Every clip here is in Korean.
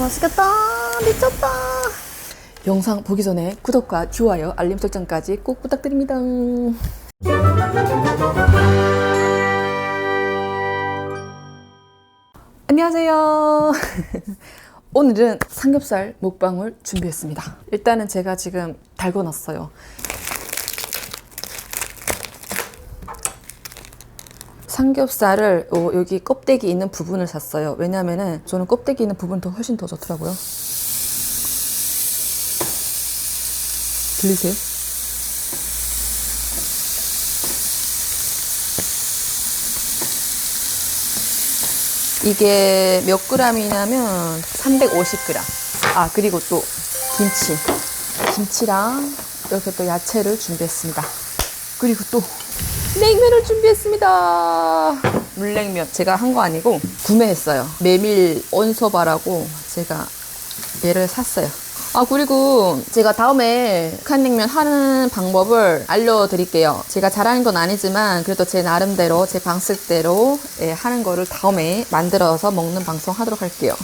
맛있겠다. 미쳤다. 영상 보기 전에 구독과 좋아요, 알림 설정까지 꼭 부탁드립니다. 안녕하세요. 오늘은 삼겹살 먹방을 준비했습니다. 일단은 제가 지금 달궈놨어요. 삼겹살을 어, 여기 껍데기 있는 부분을 샀어요. 왜냐면은 저는 껍데기 있는 부분 더 훨씬 더 좋더라고요. 들리세요? 이게 몇 그램이냐면 350g. 아, 그리고 또 김치. 김치랑 이렇게 또 야채를 준비했습니다. 그리고 또 냉면을 준비했습니다. 물냉면. 제가 한 거 아니고 구매했어요. 메밀 온소바라고 제가 얘를 샀어요. 아, 그리고 제가 다음에 북한냉면 하는 방법을 알려드릴게요. 제가 잘하는 건 아니지만 그래도 제 나름대로, 제 방식대로 예, 하는 거를 다음에 만들어서 먹는 방송 하도록 할게요.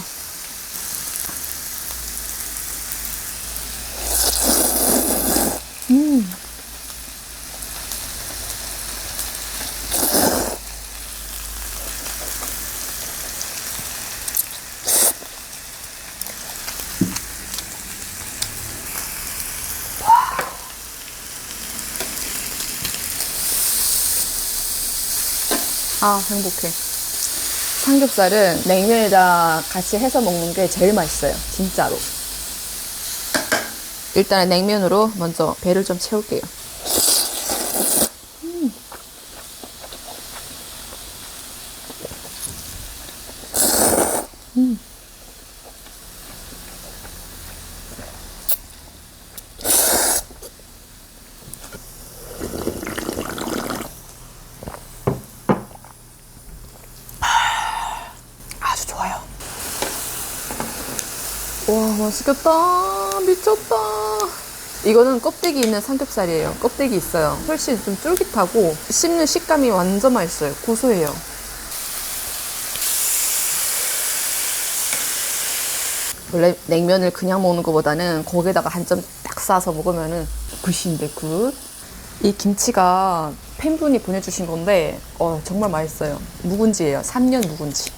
아, 행복해. 삼겹살은 냉면에다 같이 해서 먹는 게 제일 맛있어요. 진짜로. 일단은 냉면으로 먼저 배를 좀 채울게요. 음. 음. 아주 좋아요. 와, 맛있겠다. 미쳤다. 이거는 껍데기 있는 삼겹살이에요. 껍데기 있어요. 훨씬 좀 쫄깃하고 씹는 식감이 완전 맛있어요. 고소해요. 원래 냉면을 그냥 먹는 것보다는 거기에다가 한 점 딱 싸서 먹으면은 굿인데 굿. 이 김치가 팬분이 보내주신 건데 어, 정말 맛있어요. 묵은지예요. 3년 묵은지.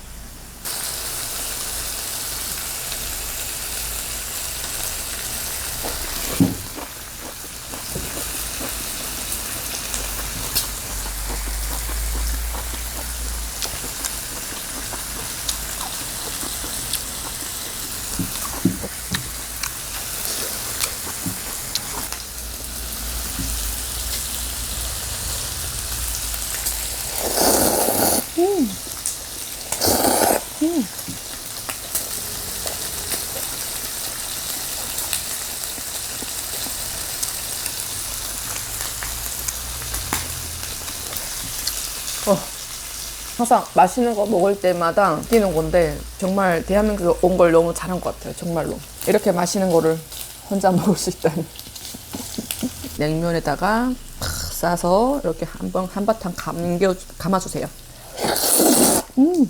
항상 맛있는 거 먹을 때마다 느끼는 건데 정말 대한민국에 온 걸 너무 잘한 것 같아요. 정말로. 이렇게 맛있는 거를 혼자 먹을 수 있다니. 냉면에다가 팍 싸서 이렇게 한번 한바탕 감겨 감아주세요. 음.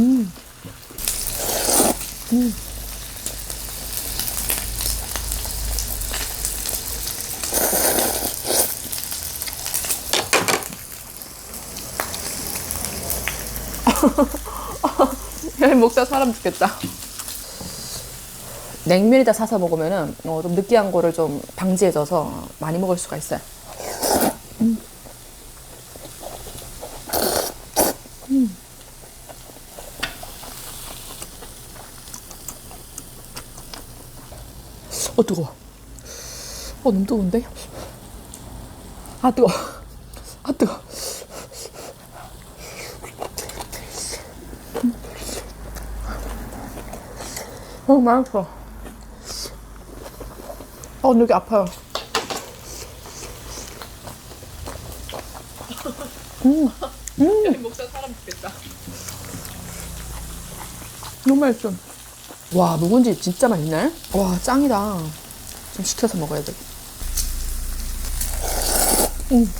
야, 먹다 사람 죽겠다. 냉면에다 사서 먹으면은 어, 좀 느끼한 거를 좀 방지해줘서 많이 먹을 수가 있어요. 음. 음. 어 뜨거. 워 어 너무 뜨거운데? 아 뜨거. 아 뜨거. 어 맛있어. 어, 여기 아파요. 여기 목살 사람 죽겠다. 너무 맛있어. 와, 묵은지 진짜 맛있네. 와, 짱이다. 좀 시켜서 먹어야 돼. 음.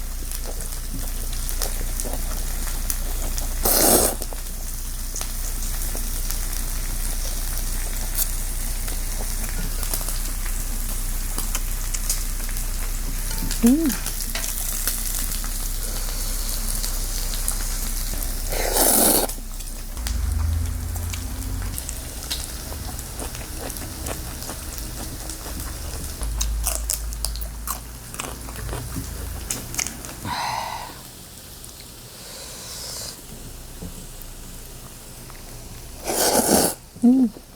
음. Mm.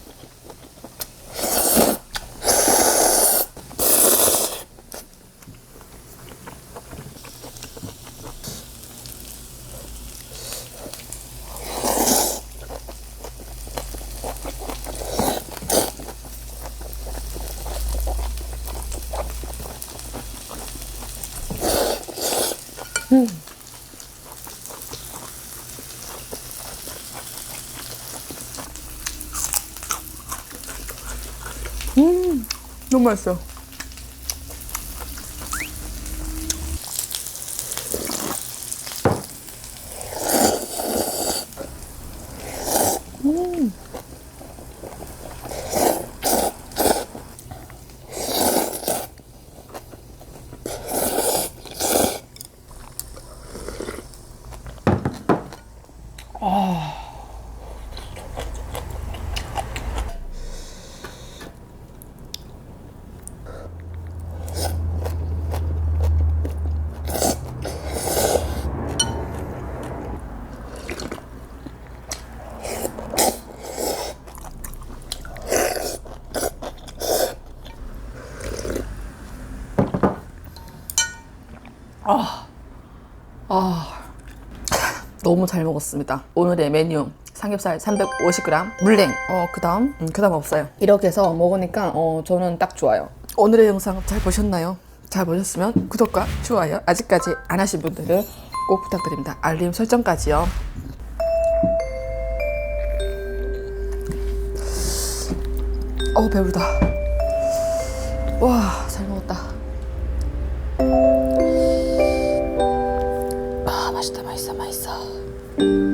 너무 맛있어요. 너무 잘 먹었습니다. 오늘의 메뉴 삼겹살 350g, 물냉. 어 그 다음 음, 그 다음 없어요. 이렇게 해서 먹으니까 어 저는 딱 좋아요. 오늘의 영상 잘 보셨나요? 잘 보셨으면 구독과 좋아요 아직까지 안 하신 분들은 꼭 부탁드립니다. 알림 설정까지요. 어 배부르다. 와 잘 먹었다. 아